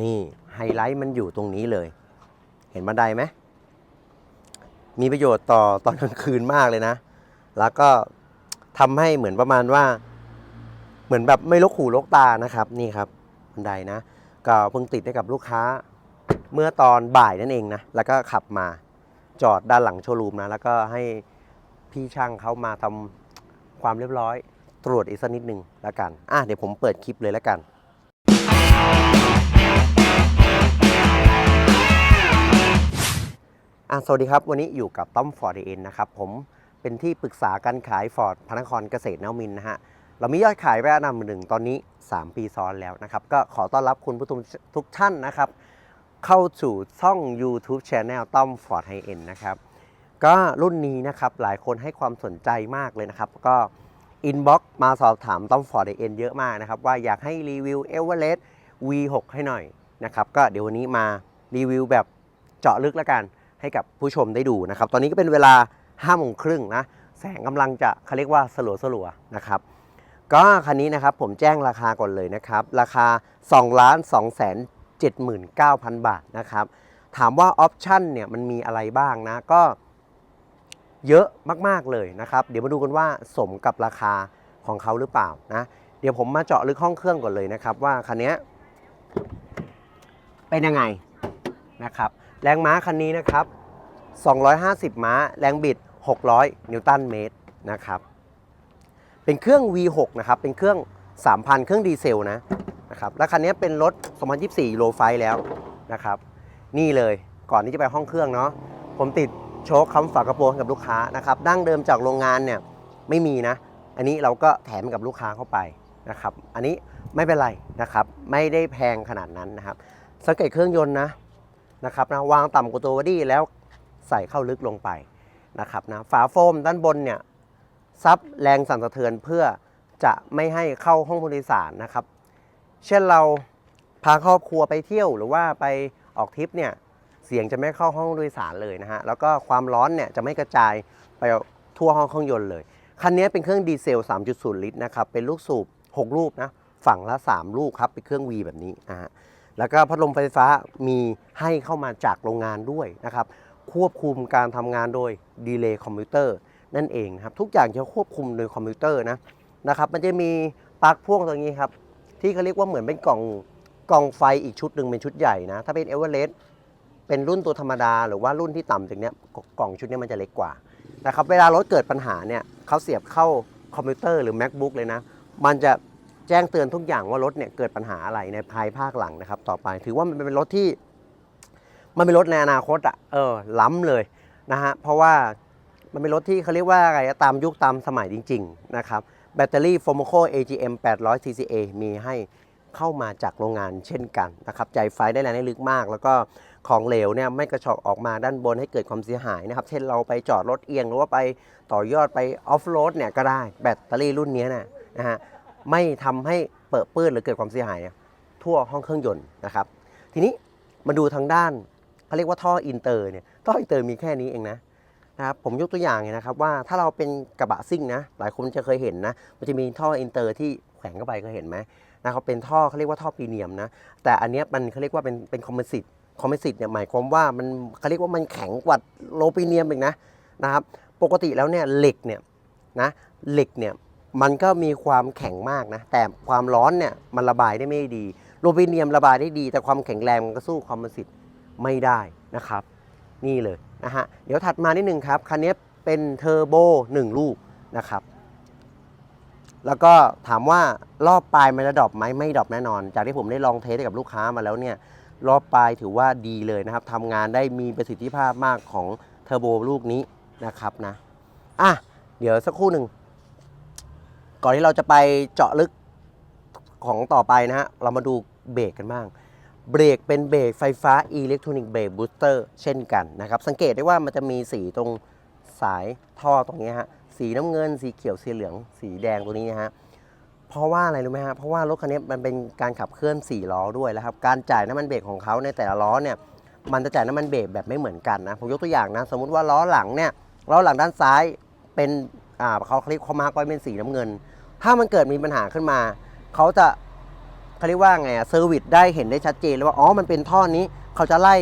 นี่ไฮไลท์มันอยู่ตรงนี้เลย เห็นบันไดไหมมีประโยชน์ต่อตอนกลางคืนมากเลยนะ แล้วก็ทำให้เหมือนประมาณว่า เหมือนแบบไม่ลกหูลกตานะครับ นี่ครับบันไดนะ ก็เพิ่งติดให้กับลูกค้า เมื่อตอนบ่ายนั่นเองนะ แล้วก็ขับมาจอดด้านหลังโชว์รูมนะ แล้วก็ให้พี่ช่างเขามาทำความเรียบร้อย ตรวจอีกสักนิดหนึ่งแล้วกัน อะเดี๋ยวผมเปิดคลิปเลยแล้วกัน อะสวัสดีครับ วันนี้อยู่กับต้อมฟอร์ดเอ็นนะครับ ผมเป็นที่ปรึกษาการขายฟอร์ดพระนครเกษตรนวมินนะฮะ เรามียอดขายไปอันดับหนึ่งตอนนี้ 3 ปีซ้อนแล้วนะครับ ก็ขอต้อนรับคุณผู้ชมทุกท่านนะครับ เข้าสู่ช่อง YouTube Channel ต้อมฟอร์ดไฮเอ็นนะครับ ก็รุ่นนี้นะครับ หลายคนให้ความสนใจมากเลยนะครับ ก็อินบ็อกซ์มาสอบถามต้อมฟอร์ดไฮเอ็นเยอะมากนะครับ ว่าอยากให้รีวิวเอเวอเรสต์ V6 ให้หน่อยนะครับ ก็เดี๋ยววันนี้มารีวิวแบบเจาะลึกแล้วกัน ให้กับผู้ชมได้ดูนะครับ ตอนนี้ก็เป็นเวลา5้าโมงครึ่งนะ แสงกำลังจะเขาเรียกว่าสลัวสลัวนะครับ ก็คันนี้นะครับผมแจ้งราคาก่อนเลยนะครับ ราคา2ล้าน2แสน79,000 บาทนะครับ ถามว่าออปชั่นเนี่ยมันมีอะไรบ้างนะ ก็เยอะมากๆเลยนะครับ เดี๋ยวมาดูกันว่าสมกับราคาของเขาหรือเปล่านะ เดี๋ยวผมมาเจาะลึกห้องเครื่องก่อนเลยนะครับ ว่าคันนี้เป็นยังไง นะครับแรงม้าคันนี้นะครับ 250 ม้า แรงบิด 600 นิวตันเมตรนะครับเป็นเครื่อง V6 นะครับเป็นเครื่อง 3,000 เครื่องดีเซลนะนะครับแล้วคันนี้เป็นรถ 2024 โลไฟแล้วนะครับนี่เลยก่อนที่จะไปห้องเครื่องเนาะผมติดโชคคำฝากระโปรงกับลูกค้านะครับดั้งเดิมจากโรงงานเนี่ยไม่มีนะ อันนี้เราก็แถมกับลูกค้าเข้าไปนะครับ อันนี้ไม่เป็นไรนะครับ ไม่ได้แพงขนาดนั้นนะครับสังเกตเครื่องยนต์นะ นะครับนะวางต่ำกว่าตัวบอดี้แล้วใส่เข้าลึกลงไปนะครับนะฝาโฟมด้านบนเนี่ยซับแรงสั่นสะเทือนเพื่อจะไม่ให้เข้าห้องผู้โดยสารนะครับ เช่นเราพาครอบครัวไปเที่ยวหรือว่าไปออกทริปเนี่ยเสียงจะไม่เข้าห้องผู้โดยสารเลยนะฮะแล้วก็ความร้อนเนี่ยจะไม่กระจายไปทั่วห้องเครื่องยนต์เลยคันนี้เป็นเครื่องดีเซล 3.0 ลิตรนะครับเป็นลูกสูบ 6 ลูกนะฝั่งละ 3 ลูกครับเป็นเครื่อง V แบบนี้นะฮะ แล้วก็พัดลมไฟฟ้ามีให้เข้ามาจากโรงงานด้วยนะครับ ควบคุมการทำงานโดยดีเลย์คอมพิวเตอร์นั่นเองนะครับ ทุกอย่างจะควบคุมโดยคอมพิวเตอร์นะนะครับมันจะมีปลั๊กพ่วงตรงนี้ครับ ที่เขาเรียกว่าเหมือนเป็นกล่องกล่องไฟอีกชุดหนึ่งเป็นชุดใหญ่นะ ถ้าเป็นเอเวอเรสต์เป็นรุ่นตัวธรรมดา หรือว่ารุ่นที่ต่ำจากเนี้ยกล่องชุดนี้มันจะเล็กกว่านะครับเวลารถเกิดปัญหาเนี่ยเขาเสียบเข้าคอมพิวเตอร์หรือ macbook เลยนะ มันจะ แจ้งเตือนทุกอย่างว่ารถเนี่ยเกิดปัญหาอะไรในภายภาคหลังนะครับ ต่อไปถือว่ามันเป็นรถที่ มันเป็นรถในอนาคตอะเออ ล้ำเลยนะฮะเพราะว่ามันเป็นรถที่เขาเรียกว่าอะไรตามยุคตามสมัยจริง ๆ นะครับ แบตเตอรี่ f o m o c o AGM 800 CCA มีให้เข้ามาจากโรงงานเช่นกันนะครับใจไฟได้แรงได้ลึกมาก แล้วก็ของเหลวเนี่ยไม่กระชอกออกมาด้านบนให้เกิดความเสียหายนะครับ เช่นเราไปจอดรถเอียงหรือว่าไปต่อยอดไปออฟโรดเนี่ยก็ได้แบตเตอรี่รุ่นนี้นะนะฮะ ไม่ทำให้เปิดปื้อนหรือเกิดความเสียหายทั่วห้องเครื่องยนต์นะครับ ทีนี้มาดูทางด้านเขาเรียกว่าท่ออินเตอร์เนี่ยท่ออินเตอร์มีแค่นี้เองนะนะครับผมยกตัวอย่างเนี่ยนะครับว่าถ้าเราเป็นกระบะซิ่งนะหลายคนจะเคยเห็นนะมันจะมีท่ออินเตอร์ที่แขวนเข้าไปเคยเห็นไหมนะครับเป็นท่อเขาเรียกว่าท่อพรีเนียมนะแต่อันนี้มันเขาเรียกว่าเป็นเป็นคอมโพสิตคอมโพสิตเนี่ยหมายความว่ามันเขาเรียกว่ามันแข็งกว่าโลพรีเนียมอีกนะนะครับปกติแล้วเนี่ยเหล็กเนี่ยนะเหล็กเนี่ย มันก็มีความแข็งมากนะ แต่ความร้อนเนี่ยมันระบายได้ไม่ดีโลปิเนียมระบายได้ดี แต่ความแข็งแรงมันก็สู้คอมโพสิตไม่ได้นะครับ นี่เลยนะฮะเดี๋ยวถัดมานิดนึงครับคันนี้เป็นเทอร์โบ1 ลูกนะครับ แล้วก็ถามว่ารอบปลายมันจะดรอปไหมไม่ดรอปแน่นอน จากที่ผมได้ลองเทสกับลูกค้ามาแล้วเนี่ยรอบปลายถือว่าดีเลยนะครับทำงานได้มีประสิทธิภาพมากของเทอร์โบลูกนี้นะครับนะอะเดี๋ยวสักครู่หนึ่ง ก่อนที่เราจะไปเจาะลึกของต่อไปนะฮะ เรามาดูเบรกกันบ้าง เบรกเป็นเบรกไฟฟ้าอิเล็กทรอนิกส์เบรกบูสเตอร์เช่นกันนะครับ สังเกตได้ว่ามันจะมีสีตรงสายท่อตรงนี้ฮะ สีน้ำเงิน สีเขียว สีเหลือง สีแดงตัวนี้นะฮะ เพราะว่าอะไรรู้ไหมฮะ เพราะว่ารถคันนี้มันเป็นการขับเคลื่อน 4 ล้อด้วยแล้วครับ การจ่ายน้ำมันเบรกของเขาในแต่ละล้อเนี่ย มันจะจ่ายน้ำมันเบรกแบบไม่เหมือนกันนะ ผมยกตัวอย่างนะ สมมุติว่าล้อหลังเนี่ย ล้อหลังด้านซ้ายเป็น อ่าเขาคลิปเขามาร์กไว้เป็นสีน้ำเงิน ถ้ามันเกิดมีปัญหาขึ้นมาเขาจะเขาเรียกว่าไงอะเซอร์วิสได้เห็นได้ชัดเจนเลยว่าอ๋อมันเป็นท่อนี้เขาจะไล่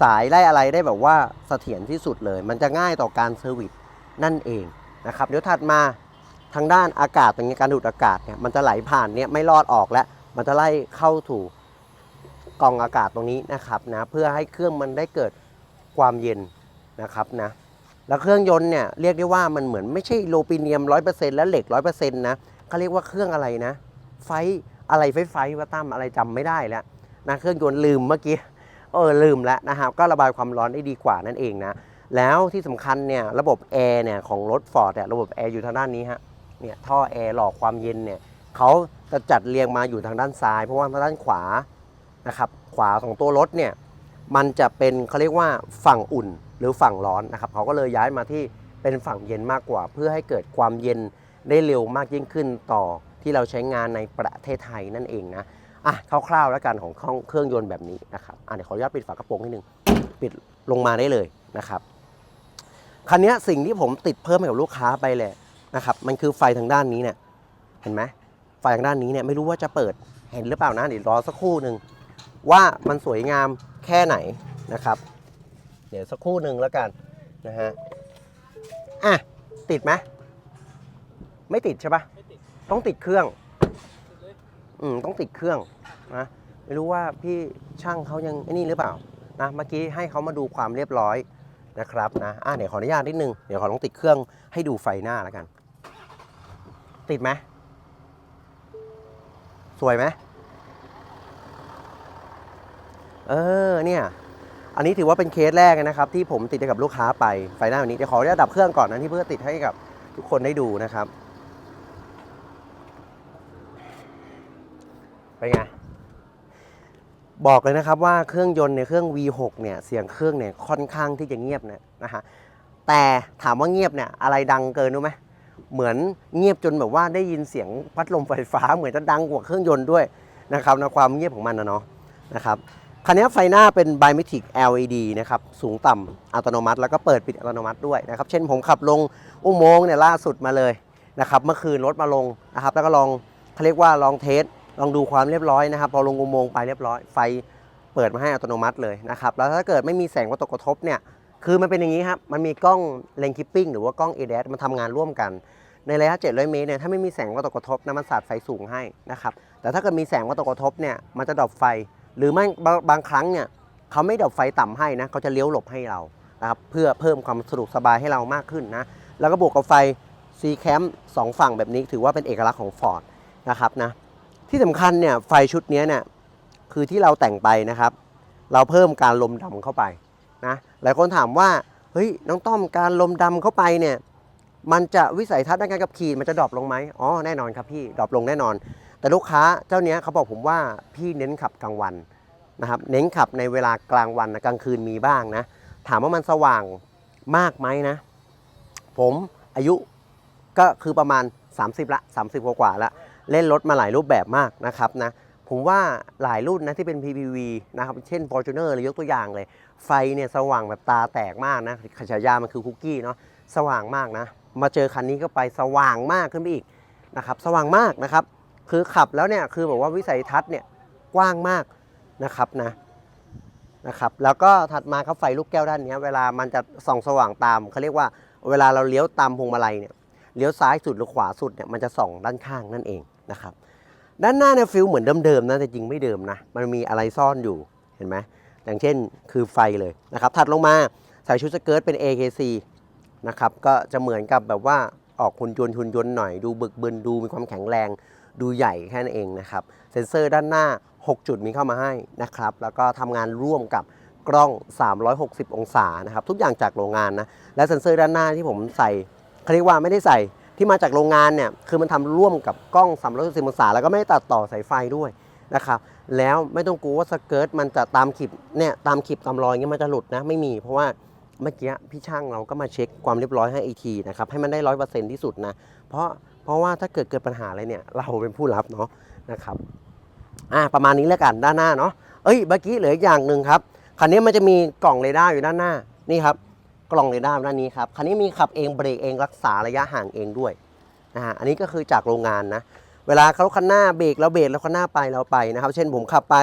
สายไล่อะไรได้แบบว่าเสถียรที่สุดเลย มันจะง่ายต่อการเซอร์วิสนั่นเองนะครับเดี๋ยวถัดมาทางด้านอากาศตรงนี้การดูดอากาศเนี่ยมันจะไหลผ่านเนี่ยไม่รอดออกแล้วมันจะไล่เข้าถูกกล่องอากาศตรงนี้นะครับนะเพื่อให้เครื่องมันได้เกิดความเย็นนะครับนะ แล้วเครื่องยนต์เนี่ยเรียกได้ว่ามันเหมือนไม่ใช่โลปิเนียม100%และเหล็ก100%นต์นะเขาเรียกว่าเครื่องอะไรนะ ไฟอะไรไฟไฟว่าตั้มอะไรจำไม่ได้แล้วนะเครื่องยนต์ลืมเมื่อกี้เออลืมแล้วนะครับก็ระบายความร้อนได้ดีกว่านั่นเองนะแล้วที่สำคัญเนี่ยระบบแอร์เนี่ยของรถฟอร์ดเนี่ยระบบแอร์อยู่ทางด้านนี้ฮะเนี่ยท่อแอร์หลอกความเย็นเนี่ยเขาจะจัดเรียงมาอยู่ทางด้านซ้าย เพราะว่าทางด้านขวานะครับขวาของตัวรถเนี่ย มันจะเป็นเขาเรียกว่าฝั่งอุ่นหรือฝั่งร้อนนะครับเขาก็เลยย้ายมาที่เป็นฝั่งเย็นมากกว่า เพื่อให้เกิดความเย็นได้เร็วมากยิ่งขึ้นต่อที่เราใช้งานในประเทศไทยนั่นเองนะอะคร่าวๆแล้วกันของเครื่องยนต์แบบนี้นะครับอะเดี๋ยวขออนุญาตปิดฝากระโปรงนิดนึงปิดลงมาได้เลยนะครับคันนี้สิ่งที่ผมติดเพิ่มให้กับลูกค้าไปเลยนะครับมันคือไฟทางด้านนี้เนี่ยเห็นไหมไฟทางด้านนี้เนี่ยไม่รู้ว่าจะเปิดเห็นหรือเปล่านะเดี๋ยวรอสักครู่หนึ่ง ว่ามันสวยงามแค่ไหนนะครับ เดี๋ยวสักครู่หนึ่งแล้วกันนะฮะอะติดไหมไม่ติดใช่ปะต้องติดเครื่องอืมต้องติดเครื่องนะไม่รู้ว่าพี่ช่างเขายังไอ้นี่หรือเปล่านะเมื่อกี้ให้เขามาดูความเรียบร้อยนะครับนะอะเดี๋ยวขออนุญาตนิดนึงเดี๋ยวขอลองติดเครื่องให้ดูไฟหน้าแล้วกัน ติดไหมสวยไหม เออเนี่ยอันนี้ถือว่าเป็นเคสแรกนะครับ ที่ผมติดให้กับลูกค้าไปไฟหน้าแบบนี้เดี๋ยวขออนุญาตดับเครื่องก่อนนะที่เพื่อติดให้กับทุกคนได้ดูนะครับเป็นไงบอกเลยนะครับว่าเครื่องยนต์เนี่ยเครื่อง V6 เนี่ยเสียงเครื่องเนี่ยค่อนข้างที่จะเงียบนี่ยนะฮะแต่ถามว่าเงียบเนี่ยอะไรดังเกินรู้ไหมเหมือนเงียบจนแบบว่าได้ยินเสียงพัดลมไฟฟ้าเหมือนจะดังกว่าเครื่องยนต์ด้วยนะครับในะความเงียบของมันนะเนาะนะครับ คันนี้ไฟหน้าเป็น Biometric LED นะครับ สูงต่ำอัตโนมัติ แล้วก็เปิดปิดอัตโนมัติด้วยนะครับ เช่นผมขับลงอุโมงค์เนี่ยล่าสุดมาเลยนะครับ เมื่อคืนรถมาลงนะครับ แล้วก็ลองเขาเรียกว่าลองเทส ลองดูความเรียบร้อยนะครับ พอลงอุโมงค์ไปเรียบร้อย ไฟเปิดมาให้อัตโนมัติเลยนะครับ แล้วถ้าเกิดไม่มีแสงกระตกกระทบเนี่ย คือมันเป็นอย่างนี้ครับ มันมีกล้องเลนคิปปิ้งหรือว่ากล้อง a d a s มันทำงานร่วมกัน ในระยะ 700 เมตรเนี่ย ถ้าไม่มีแสงกระตกกระทบนะมันสาดไฟสูงให้นะครับ แต่ถ้าเกิดมีแสงกระตกกระทบเนี่ย มันจะดับไฟ หรือไม่บางบางครั้งเนี่ยเขาไม่ดับไฟต่ำให้นะเขาจะเลี้ยวหลบให้เรานะครับเพื่อเพิ่มความสะดวกสบายให้เรามากขึ้นนะแล้วก็บวกกับไฟ C Cam สองฝั่งแบบนี้ถือว่าเป็นเอกลักษณ์ของ Ford นะครับนะที่สำคัญเนี่ยไฟชุดนี้เนี่ยคือที่เราแต่งไปนะครับ เราเพิ่มการลมดำเข้าไปนะหลายคนถามว่าเฮ้ยน้องต้อมการลมดำเข้าไปเนี่ยมันจะวิสัยทัศน์ในการขับขี่มันจะดรอปลงไหมอ๋อแน่นอนครับพี่ดรอปลงแน่นอน แต่ลูกค้าเจ้าเนี้ยเขาบอกผมว่าพี่เน้นขับกลางวันนะครับเน้นขับในเวลากลางวันนะกลางคืนมีบ้างนะ ถามว่ามันสว่างมากไหมนะ ผมอายุก็คือประมาณ 30 ละ 30 กว่าๆละเล่นรถมาหลายรูปแบบมากนะครับนะผมว่าหลายรุ่นนะที่เป็น PPV นะครับเช่น Fortuner เลยยกตัวอย่างเลย ไฟเนี่ยสว่างแบบตาแตกมากนะขฉายามันคือคุกกี้เนาะสว่างมากนะ มาเจอคันนี้ก็ไปสว่างมากขึ้นไปอีกนะครับสว่างมากนะครับ คือขับแล้วเนี่ยคือแบบว่าวิสัยทัศน์เนี่ยกว้างมากนะครับนะนะครับแล้วก็ถัดมาครับไฟลูกแก้วด้านนี้เวลามันจะส่องสว่างตามเขาเรียกว่าเวลาเราเลี้ยวตามพวงมาลัยเนี่ยเลี้ยวซ้ายสุดหรือขวาสุดเนี่ยมันจะส่องด้านข้างนั่นเองนะครับด้านหน้าเนี่ยฟิลเหมือนเดิมๆนะแต่จริงไม่เดิมนะมันมีอะไรซ่อนอยู่เห็นไหมอย่างเช่นคือไฟเลยนะครับถัดลงมาใส่ชุดสเกิร์ตเป็น AKC นะครับก็จะเหมือนกับแบบว่าออกหุ่นยนต์หุ่นยนต์หน่อยดูบึกบึนดูมีความแข็งแรง ดูใหญ่แค่นั้นเองนะครับ เซ็นเซอร์ด้านหน้า 6 จุดมีเข้ามาให้นะครับ แล้วก็ทำงานร่วมกับกล้อง 360 องศานะครับ ทุกอย่างจากโรงงานนะ และเซ็นเซอร์ด้านหน้าที่ผมใส่เขาเรียกว่าไม่ได้ใส่ที่มาจากโรงงานเนี่ย คือมันทำร่วมกับกล้อง 360 องศา แล้วก็ไม่ได้ตัดต่อสายไฟด้วยนะครับ แล้วไม่ต้องกลัวว่าสเกิร์ตมันจะตามขีดเนี่ยตามขีดตามรอยเงี้ยมันจะหลุดนะ ไม่มี เพราะว่าเมื่อกี้พี่ช่างเราก็มาเช็คความเรียบร้อยให้อีทีนะครับ ให้มันได้ร้อยเปอร์เซ็นต์ที่สุดนะ เพราะ เพราะว่าถ้าเกิดเกิดปัญหาอะไรเนี่ย เราเป็นผู้รับเนาะนะครับอ่าประมาณนี้แล้วกันด้านหน้าเนาะเอ้ยเมื่อกี้เหลืออย่างหนึ่งครับคันนี้มันจะมีกล่องเรดาร์อยู่ด้านหน้านี่ครับ กล่องเรดาร์ด้านนี้ครับคันนี้มีขับเองเบรกเองรักษาระยะห่างเองด้วยนะฮะอันนี้ก็คือจากโรงงานนะเวลาเขาคันหน้าเบรกเราเบรกแล้วคันหน้าไปเราไปนะครับ เช่นผมขับไป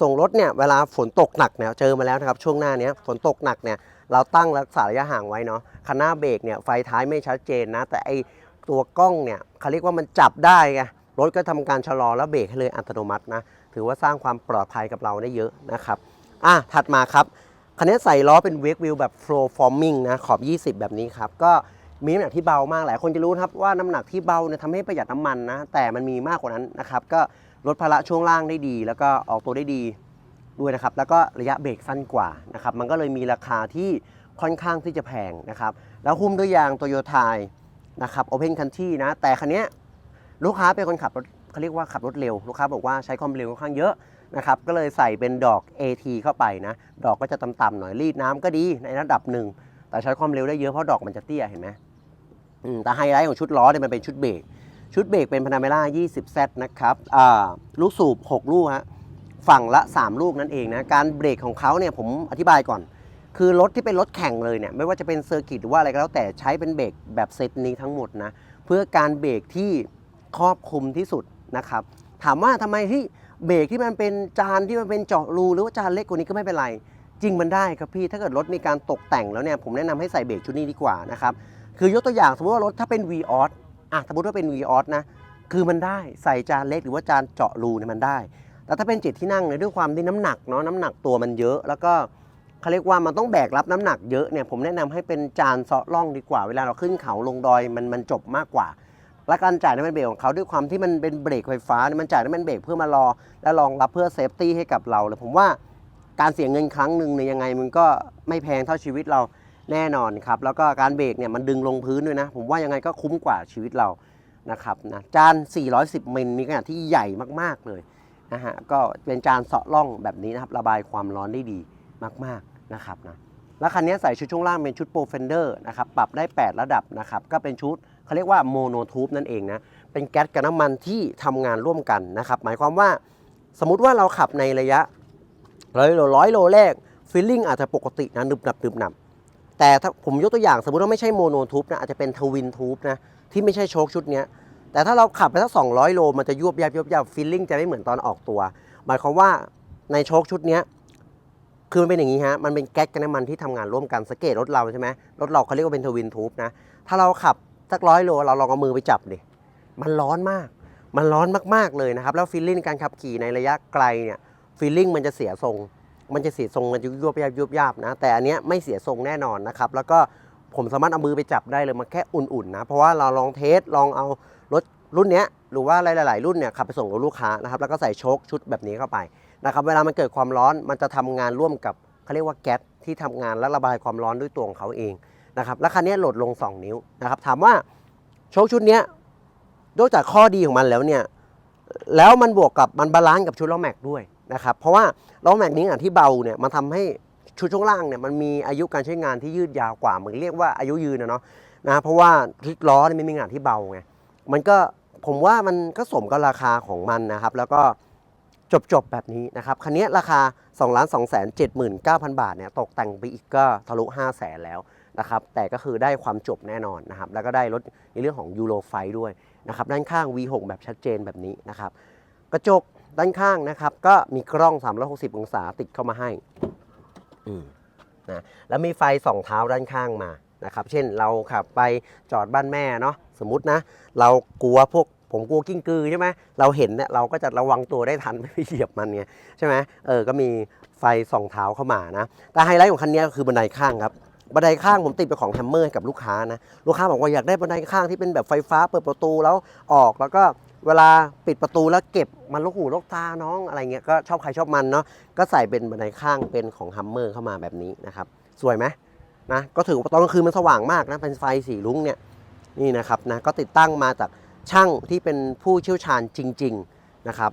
ส่งรถเนี่ยเวลาฝนตกหนักเนี่ยเจอมาแล้วนะครับช่วงหน้าเนี้ยฝนตกหนักเนี่ยเราตั้งรักษาระยะห่างไว้เนาะคันหน้าเบรกเนี่ยไฟท้ายไม่ชัดเจนนะ แต่ไอ ตัวกล้องเนี่ยเขาเรียกว่ามันจับได้ไงรถก็ทำการชะลอแล้วเบรกให้เลยอัตโนมัตินะ ถือว่าสร้างความปลอดภัยกับเราได้เยอะนะครับอะถัดมาครับคันนี้ใส่ล้อเป็นเวกวิวแบบ flow forming นะขอบ 20 แบบนี้ครับ ก็มีน้ำหนักที่เบามากหลายคนจะรู้ครับว่าน้ำหนักที่เบาเนี่ยทำให้ประหยัดน้ำมันนะ แต่มันมีมากกว่านั้นนะครับ ก็ลดภาระช่วงล่างได้ดี แล้วก็ออกตัวได้ดีด้วยนะครับ แล้วก็ระยะเบรกสั้นกว่านะครับ มันก็เลยมีราคาที่ค่อนข้างที่จะแพงนะครับ แล้วหุ้มด้วยยางโตโยต้า นะครับ Open Country นะ แต่คันนี้ลูกค้าเป็นคนขับรถเขาเรียกว่าขับรถเร็ว ลูกค้าบอกว่าใช้ความเร็วค่อนข้างเยอะนะครับ ก็เลยใส่เป็นดอก AT เข้าไปนะ ดอกก็จะต่ำๆหน่อยรีดน้ำก็ดีในระดับหนึ่ง แต่ใช้ความเร็วได้เยอะเพราะดอกมันจะเตี้ยเห็นไหมแต่ไฮไลท์ของชุดล้อเนี่ยมันเป็นชุดเบรก ชุดเบรกเป็นพานาเมล่า 20Z นะครับลูกสูบ 6 ลูกฮะ ฝั่งละ 3 ลูกนั่นเองนะ การเบรกของเขาเนี่ยผมอธิบายก่อน คือรถที่เป็นรถแข่งเลยเนี่ยไม่ว่าจะเป็นเซอร์กิตหรือว่าอะไรก็แล้วแต่ใช้เป็นเบรกแบบเซตนี้ทั้งหมดนะเพื่อการเบรกที่ครอบคลุมที่สุดนะครับถามว่าทำไมที่เบรกที่มันเป็นจานที่มันเป็นเจาะรูหรือว่าจานเล็กกว่านี้ก็ไม่เป็นไร จริงมันได้ครับพี่ถ้าเกิดรถมีการตกแต่งแล้วเนี่ยผมแนะนำให้ใส่เบรกชุดนี้ดีกว่านะครับคือยกตัวอย่างสมมติว่ารถถ้าเป็น v ีออสอะสมมติว่าเป็น v ีออสนะคือมันได้ใส่จานเล็กหรือว่าจานเจาะรูเนี่ยมันได้ แต่ถ้าเป็นเจ็ดที่นั่งเนี่ยด้วยความที่น้ำหนักเนาะน้ำหนักตัวมันเยอะแล้วก็ เขาเรียกว่ามันต้องแบกรับน้ำหนักเยอะเนี่ยผมแนะนำให้เป็นจานเซาะล่องดีกว่า เวลาเราขึ้นเขาลงดอยมันมันจบมากกว่า และการจ่ายน้ำมันเบรกของเขาด้วยความที่มันเป็นเบรกไฟฟ้าเนี่ยมันจ่ายน้ำมันเบรกเพื่อมารอ และรองรับเพื่อเซฟตี้ให้กับเราเลยผมว่าการเสียเงินครั้งหนึ่งเนี่ยยังไงมันก็ไม่แพงเท่าชีวิตเราแน่นอนครับ แล้วก็การเบรกเนี่ยมันดึงลงพื้นด้วยนะ ผมว่ายังไงก็คุ้มกว่าชีวิตเรานะครับนะจาน 410 มิลมีขนาดที่ใหญ่มากๆเลยนะฮะก็เป็นจานเสาะล่องแบบนี้นะครับ ระบายความร้อนได้ดีมากๆ นะครับนะแล้วคันนี้ใส่ชุดช่วงล่างเป็นชุดโปรเฟนเดอร์นะครับปรับได้ 8 ระดับนะครับก็เป็นชุดเขาเรียกว่าโมโนทูบนั่นเองนะเป็นแก๊สกับน้ำมันที่ทำงานร่วมกันนะครับหมายความว่าสมมติว่าเราขับในระยะร้อยโลร้อยโลแรกฟีลลิ่งอาจจะปกตินะนึบหนับนึบหนับแต่ถ้าผมยกตัวอย่างสมมติว่าไม่ใช่โมโนทูบนะอาจจะเป็นทวินทูบนะที่ไม่ใช่โชคชุดนี้แต่ถ้าเราขับไปสัก200 โล มันจะยวบยับยวบยับฟีลลิ่งจะไม่เหมือนตอนออกตัว หมายความว่าในโชคชุดนี้ คือมันเป็นอย่างนี้ฮะ มันเป็นแก๊สกับน้ำมันที่ทำงานร่วมกันสเกตรถเราใช่ไหมรถเราเขาเรียกว่าเป็นทวินทูบนะ ถ้าเราขับสักร้อยโลเราลองเอามือไปจับดิ มันร้อนมาก มันร้อนมากๆเลยนะครับ แล้วฟีลลิ่งการขับขี่ในระยะไกลเนี่ย ฟีลลิ่งมันจะเสียทรง มันจะเสียทรงมันจะยุบยาบยุบยาบนะ แต่อันเนี้ยไม่เสียทรงแน่นอนนะครับ แล้วก็ผมสามารถเอามือไปจับได้เลยมันแค่อุ่นๆนะ เพราะว่าเราลองเทสลองเอารถรุ่นเนี้ยหรือว่าหลายๆรุ่นเนี่ยขับไปส่งกับลูกค้านะครับ แล้วก็ใส่โชคชุดแบบนี้เข้าไป นะครับเวลามันเกิดความร้อนมันจะทำงานร่วมกับเขาเรียกว่าแก๊สที่ทำงานและระบายความร้อนด้วยตัวของเขาเองนะครับแล้วคันนี้โหลดลง 2 นิ้วนะครับถามว่าโชคชุดนี้นอกจากข้อดีของมันแล้วเนี่ยแล้วมันบวกกับมันบาลานซ์กับชุดล้อแม็กด้วยนะครับเพราะว่าล้อแม็กนี้อะที่เบาเนี่ยมันทำให้ชุดช่วงล่างเนี่ยมันมีอายุการใช้งานที่ยืดยาวกว่าเหมือนเรียกว่าอายุยืนนะเนาะนะเพราะว่าชุดล้อเนี่ยมันมีขนาดที่เบาไงมันก็ผมว่ามันก็สมกับราคาของมันนะครับ แล้วก็ จบจบๆแบบนี้นะครับ คันนี้ราคา 2 2 7 9 0 0 0 บาทเนี่ยตกแต่งไปอีกก็ทะลุ 5 0 0แสนแล้วนะครับ แต่ก็คือได้ความจบแน่นอนนะครับ แล้วก็ได้รถในเรื่องของยูโรไฟด้วยนะครับ ด้านข้าง V6 แบบชัดเจนแบบนี้นะครับ กระจกด้านข้างนะครับ ก็มีกล้อง 360 องศาติดเข้ามาให้อืมนะแล้วมีไฟสองเท้าด้านข้างมานะครับ เช่นเราขับไปจอดบ้านแม่เนาะสมมตินะ เรากลัวพวก ผมกลัวกิ้งกือใช่ไหมเราเห็นเนี่ยเราก็จะระวังตัวได้ทันไม่ไปเหยียบมันไงใช่ไหมเออก็มีไฟส่องเท้าเข้ามานะแต่ไฮไลท์ของคันนี้ก็คือบันไดข้างครับบันไดข้างผมติดเป็นของแฮมเมอร์ให้กับลูกค้านะลูกค้าบอกว่าอยากได้บันไดข้างที่เป็นแบบไฟฟ้าเปิดประตูแล้วออกแล้วก็เวลาปิดประตูแล้วเก็บมันลูกหูลูกตาน้องอะไรเงี้ยก็ชอบใครชอบมันเนาะก็ใส่เป็นบันไดข้างเป็นของฮัมเมอร์เข้ามาแบบนี้นะครับสวยไหมนะก็ถือว่าตอนกลางคืนมันสว่างมากนะเป็นไฟสีลุ้งเนี่ยนี่นะครับนะก็ติดตั้งมาจาก ช่างที่เป็นผู้เชี่ยวชาญจริง ๆนะครับ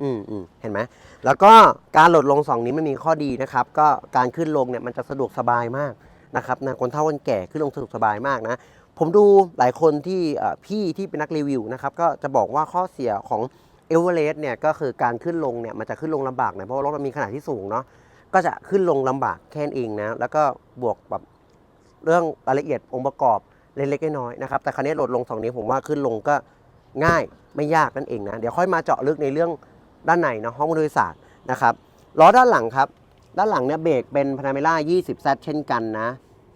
อืมอืมเห็นไหมแล้วก็การโหลดลงสองนี้มันมีข้อดีนะครับ ก็การขึ้นลงเนี่ยมันจะสะดวกสบายมากนะครับนะคนเฒ่าคนแก่ขึ้นลงสะดวกสบายมากนะ ผมดูหลายคนที่พี่ที่เป็นนักรีวิวนะครับก็จะบอกว่าข้อเสียของเอเวอเรสต์เนี่ยก็คือการขึ้นลงเนี่ยมันจะขึ้นลงลำบากหน่อยเพราะว่ารถมันมีขนาดที่สูงเนาะก็จะขึ้นลงลำบากแค้นเองนะแล้วก็บวกแบบเรื่องรายละเอียดองค์ประกอบ เล็กๆน้อยๆนะครับแต่คันนี้โหลดลงสองนี้วผมว่าขึ้นลงก็ง่ายไม่ยากนั่นเองนะเดี๋ยวค่อยมาเจาะลึกในเรื่องด้านในเนาะห้องโดยสารนะครับล้อด้านหลังครับ ด้านหลังเนี่ยเบรกเป็นพานาเมล่า 20Z เช่นกันนะ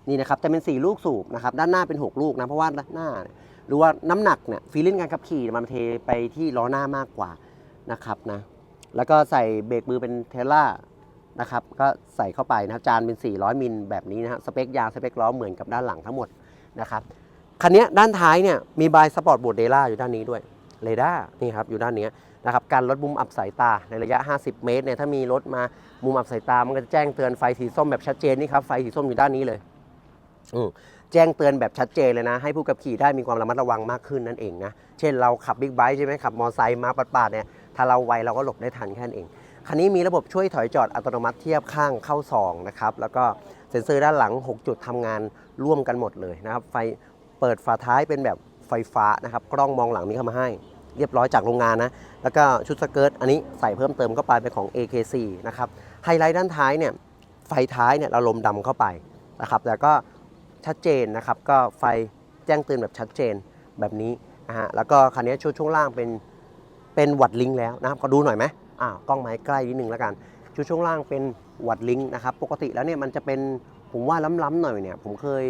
นี่นะครับแต่เป็น 4 ลูกสูบนะครับด้านหน้าเป็น 6 ลูกนะเพราะว่าด้านหน้า หรือว่าน้ำหนักเนี่ยฟีลลิ่งการขับขี่มันเทไปที่ล้อหน้ามากกว่านะครับนะแล้วก็ใส่เบรกมือเป็นเทล่านะครับก็ใส่เข้าไปนะครับจานเป็น 400 มิลแบบนี้นะฮะสเปคยางสเปคล้อเหมือนกับด้านหลังทั้งหมด นะครับคันนี้ด้านท้ายเนี่ยมีบายสปอร์ตบูดเดล่าอยู่ด้านนี้ด้วยเรดาร์นี่ครับอยู่ด้านนี้นะครับการลดมุมอับสายตาในระยะ 50 เมตรเนี่ยถ้ามีรถมามุมอับสายตา มันก็จะแจ้งเตือนไฟสีส้มแบบชัดเจนนี่ครับไฟสีส้มอยู่ด้านนี้เลยอืแจ้งเตือนแบบชัดเจนเลยนะ ให้ผู้ขับขี่ได้มีความระมัดระวังมากขึ้นนั่นเองนะเช่นเราขับบิ๊กไบค์ใช่ไหมขับมอเตอร์ไซค์มาปาดๆเนี่ยถ้าเราไวเราก็หลบได้ทันแค่นั้นเองคันนี้มีระบบช่วยถอยจอดอัตโนมัติเทียบข้างเข้าซองนะครับแล้วก็ เซ็นเซอร์ด้านหลัง 6 จุดทำงานร่วมกันหมดเลยนะครับ ไฟเปิดฝาท้ายเป็นแบบไฟฟ้านะครับ กล้องมองหลังนี้เข้ามาให้ เรียบร้อยจากโรงงานนะ แล้วก็ชุดสเกิร์ตอันนี้ใส่เพิ่มเติมเข้าไปเป็นของ AKC นะครับ ไฮไลท์ด้านท้ายเนี่ย ไฟท้ายเนี่ยเราลมดำเข้าไปนะครับ แล้วก็ชัดเจนนะครับ ก็ไฟแจ้งเตือนแบบชัดเจนแบบนี้นะฮะ แล้วก็คันนี้ชุดช่วงล่างเป็นเป็นวัดลิงแล้วนะครับขอดูหน่อยไหมอ่ากล้องไม้ใกล้นิดนึงแล้วกัน ชุดช่วงล่างเป็น วัดลิงนะครับปกติแล้วเนี่ยมันจะเป็นผมว่าล้ำๆหน่อยเนี่ยผมเคย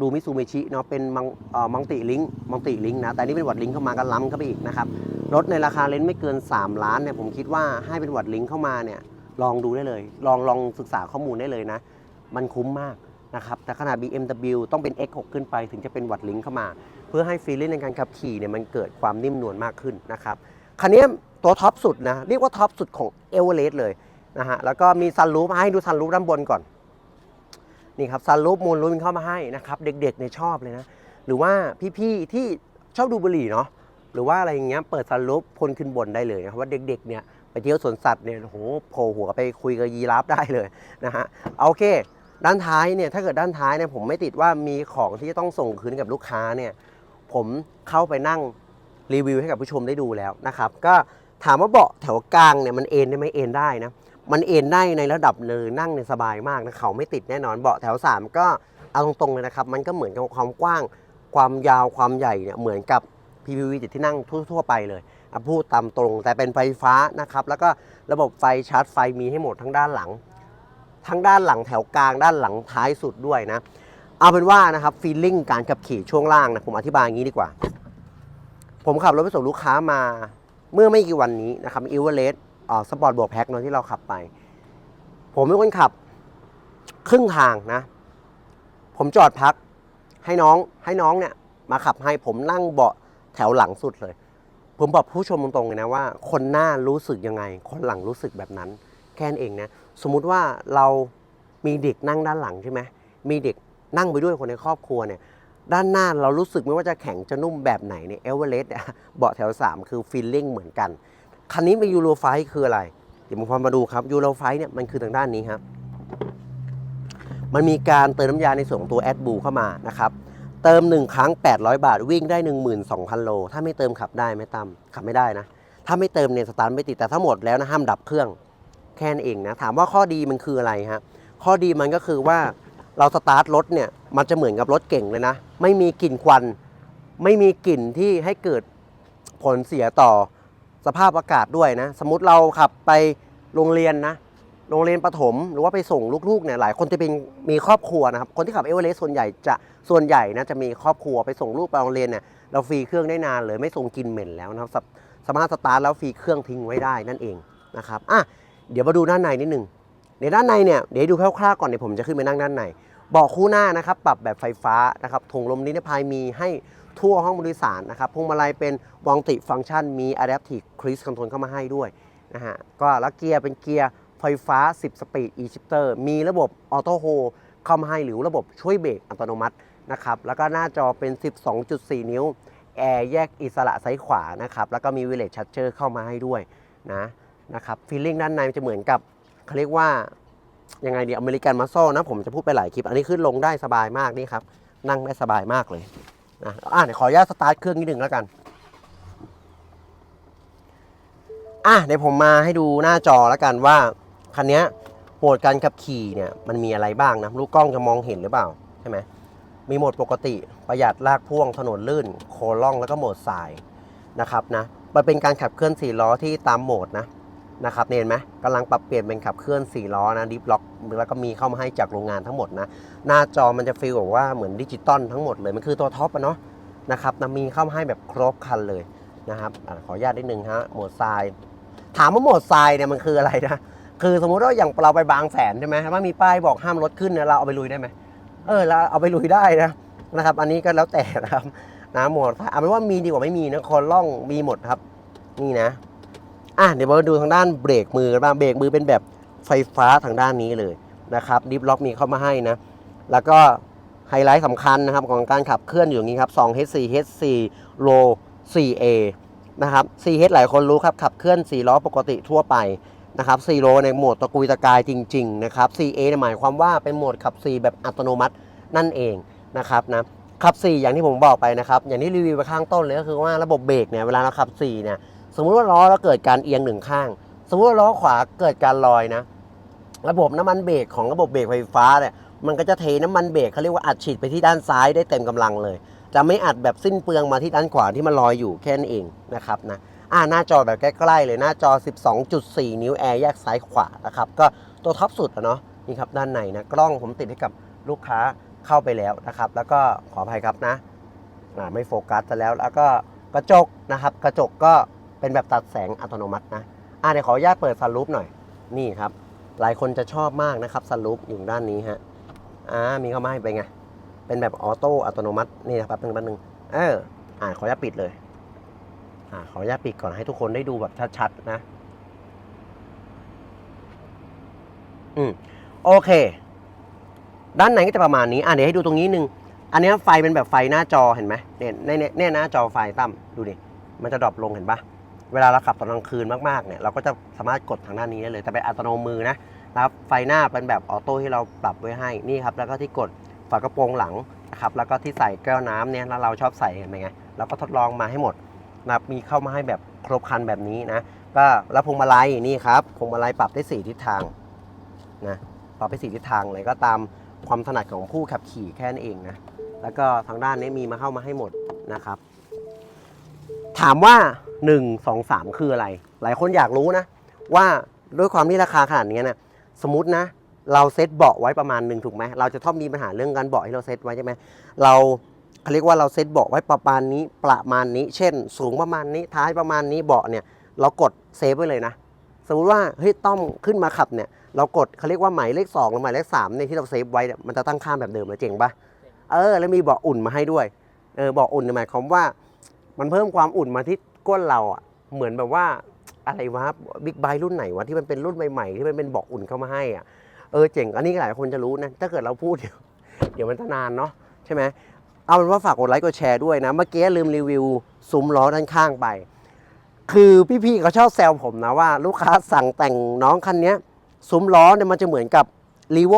ดูมิซูเมชิเนาะเป็นมังมังติลิงมังติลิงนะแต่นี่เป็นวัดลิงเข้ามาก็ล้ำเข้าไปอีกนะครับรถในราคาเลนส์ไม่เกิน 3 ล้านเนี่ยผมคิดว่าให้เป็นวัดลิงเข้ามาเนี่ยลองดูได้เลย ลองลองศึกษาข้อมูลได้เลยนะ มันคุ้มมากนะครับแต่ขนาด BMW ต้องเป็น X6 ขึ้นไปถึงจะเป็นวัดลิงเข้ามา เพื่อให้ฟีลลิ่งในการขับขี่เนี่ยมันเกิดความนิ่มนวลมากขึ้นนะครับคันนี้ตัวท็อปสุดนะเรียกว่าท็อปสุดของเอเวอเรสต์เลย นะฮะแล้วก็มีซันรูฟให้ดูซันรูฟด้านบนก่อนนี่ครับซันรูฟมูลรูฟมันเข้ามาให้นะครับ เด็กๆเนี่ยชอบเลยนะ หรือว่าพี่ๆที่ชอบดูบุหรี่เนาะหรือว่าอะไรอย่างเงี้ยเปิดซันรูฟพ่นขึ้นบนได้เลยนะครับว่าเด็กๆเนี่ยไปเที่ยวสวนสัตว์เนี่ยโอ้โหโผล่หัวไปคุยกับยีราฟได้เลยนะฮะโอเค ด้านท้ายเนี่ยถ้าเกิดด้านท้ายเนี่ยผมไม่ติดว่ามีของที่จะต้องส่งคืนกับลูกค้าเนี่ยผมเข้าไปนั่งรีวิวให้กับผู้ชมได้ดูแล้วนะครับ ก็ถามว่าเบาะแถวกลางเนี่ยมันเอนได้ไหมเอนได้นะ มันเอนได้ในระดับเลยนั่งเนี่ยสบายมากนะเขาไม่ติดแน่นอนเบาะแถว 3 ก็เอาตรงๆเลยนะครับ มันก็เหมือนกับความกว้างความยาวความใหญ่เนี่ยเหมือนกับ PPV จิตที่นั่งทั่ว ๆ ไปเลยอะพูดตามตรงแต่เป็นไฟฟ้านะครับ แล้วก็ระบบไฟชาร์จไฟมีให้หมดทั้งด้านหลัง ทั้งด้านหลังแถวกลางด้านหลังท้ายสุดด้วยนะ เอาเป็นว่านะครับฟีลลิ่งการขับขี่ช่วงล่างนะผมอธิบายอย่างนี้ดีกว่า ผมขับรถไปส่งลูกค้ามา เมื่อไม่กี่วันนี้นะครับอีเวอเรสต์ สปอร์ตบวกแพ็กเนาะที่เราขับไป ผมเป็นคนขับ ครึ่งทางนะ ผมจอดพัก ให้น้องให้น้องเนี่ย มาขับให้ผมนั่งเบาะแถวหลังสุดเลย ผมบอกผู้ชมตรงๆเลยนะว่า คนหน้ารู้สึกยังไง คนหลังรู้สึกแบบนั้น แค่นั้นเองนะ สมมุติว่าเรามีเด็กนั่งด้านหลังใช่ไหมมีเด็กนั่งไปด้วยคนในครอบครัวเนี่ยด้านหน้าเรารู้สึกไม่ว่าจะแข็งจะนุ่มแบบไหนเนี่ยเอเวอเรสต์เบาะแถว 3 คือฟีลลิ่งเหมือนกัน คันนี้เป็นยูโรไฟคืออะไร เดี๋ยวผมพามาดูครับยูโรไฟเนี่ยมันคือทางด้านนี้ครับ มันมีการเติมน้ำยาในส่วนของตัวแอดบูเข้ามานะครับเติม 1 ครั้ง 800 บาท วิ่งได้ 12,000 โล ถ้าไม่เติมขับได้ไหมตั้มขับไม่ได้นะ ถ้าไม่เติมเนี่ยสตาร์ทไม่ติด แต่ถ้าหมดแล้วนะห้ามดับเครื่อง แค่นั้นเองนะ ถามว่าข้อดีมันคืออะไรฮะ ข้อดีมันก็คือว่าเราสตาร์ทรถเนี่ย มันจะเหมือนกับรถเก่งเลยนะ ไม่มีกลิ่นควัน ไม่มีกลิ่นที่ให้เกิดผลเสียต่อ สภาพอากาศด้วยนะ สมมติเราขับไปโรงเรียนนะ โรงเรียนประถม หรือว่าไปส่งลูกๆเนี่ยหลายคนจะเป็นมีครอบครัวนะครับ คนที่ขับเอเวอเรสต์ส่วนใหญ่จะส่วนใหญ่นะจะมีครอบครัวไปส่งลูกไปโรงเรียนเนี่ยเราฟรีเครื่องได้นานเลยไม่ส่งกลินเหม็นแล้วนะครับสาสามารถสตาร์ทแล้วฟรีเครื่องทิ้งไว้ได้นั่นเองนะครับอะเดี๋ยวมาดูด้านในนิดนึงในด้านในเนี่ยเดี๋ยวดูคร่าวๆก่อนเดี๋ยวผมจะขึ้นไปนั่งด้านในเบาะคู่หน้านะครับปรับแบบไฟฟ้านะครับถุงลมนิรภัยมีให้ ทั่วห้องผู้โดยสารนะครับพวงมาลัยเป็นวังติฟังก์ชันมี Adaptive Cruise Control เข้ามาให้ด้วยนะฮะก็แล้วเกียร์เป็นเกียร์ไฟฟ้า 10 สปีด e-shifter มีระบบออโต้โฮเข้ามาให้หรือระบบช่วยเบรกอัตโนมัตินะครับแล้วก็หน้าจอเป็น 12.4 นิ้วแอร์แยกอิสระซ้ายขวานะครับแล้วก็มีวิเลจชั t เจอร์เข้ามาให้ด้วยนะนะครับฟีลลิ่งด้านในมันจะเหมือนกับเขาเรียกว่ายังไงดีอเมริกันมัสโซนะผมจะพูดไปหลายคลิป อันนี้ขึ้นลงได้สบายมากนี่ครับ นั่งได้สบายมากเลย นะอะเดี๋ยวขออนุญาตสตาร์ทเครื่องนิดหนึ่งแล้วกัน อะเดี๋ยวผมมาให้ดูหน้าจอแล้วกันว่าคันนี้โหมดการขับขี่เนี่ยมันมีอะไรบ้างนะลูกกล้องจะมองเห็นหรือเปล่าใช่ไหมมีโหมดปกติประหยัดลากพ่วงถนนลื่น โคล่องแล้วก็โหมดสายนะครับนะมันเป็นการขับเคลื่อน4ล้อที่ตามโหมดนะ นะครับเห็นไหมกำลังปรับเปลี่ยนเป็นขับเคลื่อน 4 ล้อนะดิฟล็อกแล้วก็มีเข้ามาให้จากโรงงานทั้งหมดนะ หน้าจอมันจะฟีลแบบว่าเหมือนดิจิตอลทั้งหมดเลย มันคือตัวท็อปอะเนาะนะครับนะมีเข้ามาให้แบบครบคันเลยนะครับอขออนุญาตนิดนึงฮะโหมดทราย ถามว่าโหมดทรายเนี่ยมันคืออะไรนะคือสมมุติว่าอย่างเราไปบางแสนใช่ไหมว่ามีป้ายบอกห้ามรถขึ้นเนี่ยเราเอาไปลุยได้ไหมเออเราเอาไปลุยได้นะนะครับ อันนี้ก็แล้วแต่นะครับนะโหมดเอาเป็นว่ามีดีกว่าไม่มีนะคอล่องมีหมดครับ นี่นะ อะเดี๋ยวมาดูทางด้านเบรกมือกันบ้างเบรกมือเป็นแบบไฟฟ้าทางด้านนี้เลยนะครับดิฟล็อกมีเข้ามาให้นะ แล้วก็ไฮไลท์สำคัญนะครับของการขับเคลื่อนอยู่อย่างนี้ครับ2 H4 H4 Low 4A นะครับ 4H หลายคนรู้ครับ ขับเคลื่อน 4 ล้อปกติทั่วไปนะครับ 4 โลในโหมดตะกุยตะกายจริง ๆ นะครับ 4A เนี่ยหมายความว่าเป็นโหมดขับ 4 แบบอัตโนมัตินั่นเองนะครับนะขับ 4 อย่างที่ผมบอกไปนะครับ อย่างที่รีวิวไปข้างต้นเลยก็คือว่าระบบเบรกเนี่ยเวลาเราขับ 4 เนี่ย สมมุติว่าล้อเราเกิดการเอียงหนึ่งข้าง สมมุติว่าล้อขวาเกิดการลอยนะ ระบบน้ำมันเบรกของระบบเบรกไฟฟ้าเนี่ยมันก็จะเทน้ำมันเบรกเขาเรียกว่าอัดฉีดไปที่ด้านซ้ายได้เต็มกำลังเลย จะไม่อัดแบบสิ้นเปลืองมาที่ด้านขวาที่มันลอยอยู่แค่นั้นเองนะครับนะอ่าหน้าจอแบบใกล้ๆเลยหน้าจอ 12.4 นิ้วแอร์แยกซ้ายขวานะครับก็ตัวท็อปสุดเนาะนี่ครับด้านในนะกล้องผมติดให้กับลูกค้าเข้าไปแล้วนะครับ แล้วก็ขออภัยครับนะไม่โฟกัสซะแล้วแล้วก็กระจกนะครับ กระจกก็ เป็นแบบตัดแสงอัตโนมัตินะอ่าเดี๋ยวขออนุญาตเปิดซันรูปหน่อยนี่ครับ หลายคนจะชอบมากนะครับซันรูปอยู่ด้านนี้ฮะอ่ามีเข้ามาให้ไปนไงเป็นแบบออโต้อัตโนมัตินี่นะครับแป๊บนึงแป๊บนึงเอออ่าขออนุญาตปิดเลยอ่าขออนุญาตปิดก่อนให้ทุกคนได้ดูแบบชัดๆนะอืมโอเค ด้านในก็จะประมาณนี้อะเดี๋ยวให้ดูตรงนี้หนึ่งอันนี้ไฟเป็นแบบไฟหน้าจอเห็นไหมเนี่ยเนี่ยเนี่ยหน้าจอไฟตั้มดูดิมันจะดรอปลงเห็นปะ เวลาเราขับตอนกลางคืนมากๆเนี่ยเราก็จะสามารถกดทางด้านนี้ได้เลย แต่เป็นอัตโนมือนะนะครับไฟหน้าเป็นแบบออโต้ที่เราปรับไว้ให้นี่ครับแล้วก็ที่กดฝากระโปรงหลังนะครับแล้วก็ที่ใส่แก้วน้ำเนี่ยแล้วเราชอบใส่กันไหมไงเราก็ทดลองมาให้หมดนะครับมีเข้ามาให้แบบครบคันแบบนี้นะก็แล้วพวงมาลัยนี่ครับพวงมาลัยปรับได้สี่ทิศทางนะปรับไปสีทิศทางเลยก็ตามความถนัดของผู้ขับขี่แค่นั้นเองนะแล้วก็ทางด้านนี้มีมาเข้ามาให้หมดนะครับ ถามว่า 1 2 3 คืออะไร หลายคนอยากรู้นะ ว่าด้วยความที่ราคาขนาดนี้นะสมมตินะ เราเซตเบาะไว้ประมาณหนึ่งถูกไหมเราจะชอบมีปัญหาเรื่องการเบาะที่เราเซตไว้ใช่ไหมเราเขาเรียกว่าเราเซตเบาะไว้ประมาณนี้ประมาณนี้ เช่น สูงประมาณนี้ท้ายประมาณนี้เบาะเนี่ย เรากดเซฟไว้เลยนะสมมติว่าเฮ้ยต้อมขึ้นมาขับเนี่ยเรากดเขาเรียกว่าหมายเลข2หรือหมายเลข3เนี่ยที่เราเซฟไว้เนี่ยมันจะตั้งค่าแบบเดิมเลยเจ๋งปะเออแล้วมีเบาะอุ่นมาให้ด้วยเออเบาะอุ่นหมายความว่า มันเพิ่มความอุ่นมาที่ก้นเราอะเหมือนแบบว่าอะไรวะบิ๊กไบค์รุ่นไหนวะที่มันเป็นรุ่นใหม่ๆที่มันเป็นเบาะอุ่นเข้ามาให้อะเออเจ๋งอันนี้หลายคนจะรู้นะถ้าเกิดเราพูดเดี๋ยวเดี๋ยวมันจะนานเนาะใช่ไหมเอาเป็นว่าฝากกดไลค์กดแชร์ด้วยนะ เมื่อกี้ลืมรีวิวซุ้มล้อด้านข้างไป คือพี่ๆเขาชอบแซวผมนะว่า ลูกค้าสั่งแต่งน้องคันนี้ซุ้มล้อเนี่ยมันจะเหมือนกับรีโว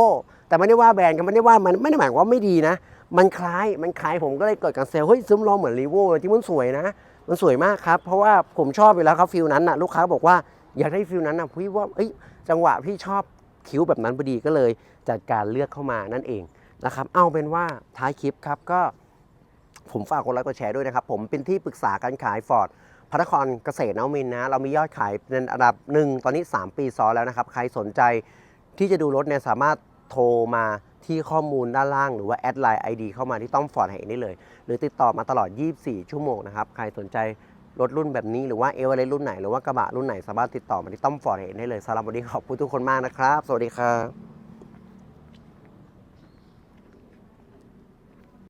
แต่ไม่ได้ว่าแบรนด์กันไม่ได้ว่ามันไม่ได้หมายว่าไม่ดีนะ มันคล้ายมันคล้ายผมก็เลยเกิดการเซลเฮ้ยซุ้มล้อเหมือนรีโวที่มันสวยนะ มันสวยมากครับ เพราะว่าผมชอบอยู่แล้วครับฟิลนั้นนะลูกค้าบอกว่าอยากได้ฟิลนั้นนะพี่ว่าเอ้ยจังหวะพี่ชอบคิ้วแบบนั้นพอดีก็เลยจัดการเลือกเข้ามานั่นเองนะครับเอาเป็นว่าท้ายคลิปครับก็ ผมฝากกดไลค์กดแชร์ด้วยนะครับ ผมเป็นที่ปรึกษาการขายฟอร์ดพระนครเกษตรนวมินนะ เรามียอดขายเป็นอันดับหนึ่งตอนนี้ 3 ปีซ้อนแล้วนะครับ ใครสนใจที่จะดูรถเนี่ยสามารถโทรมา ที่ข้อมูลด้านล่างหรือว่าแอดไลน์ ID เข้ามาที่ต้อมฟอร์ดแห่งนี้เลย หรือติดต่อมาตลอด 24 ชั่วโมงนะครับ ใครสนใจรถรุ่นแบบนี้หรือว่าเอเวอเรสต์รุ่นไหนหรือว่ากระบะรุ่นไหนสามารถติดต่อมาที่ต้อมฟอร์ดแห่งนี้เลยสำหรับวันนี้ขอบคุณทุกคนมากนะครับ สวัสดีครับ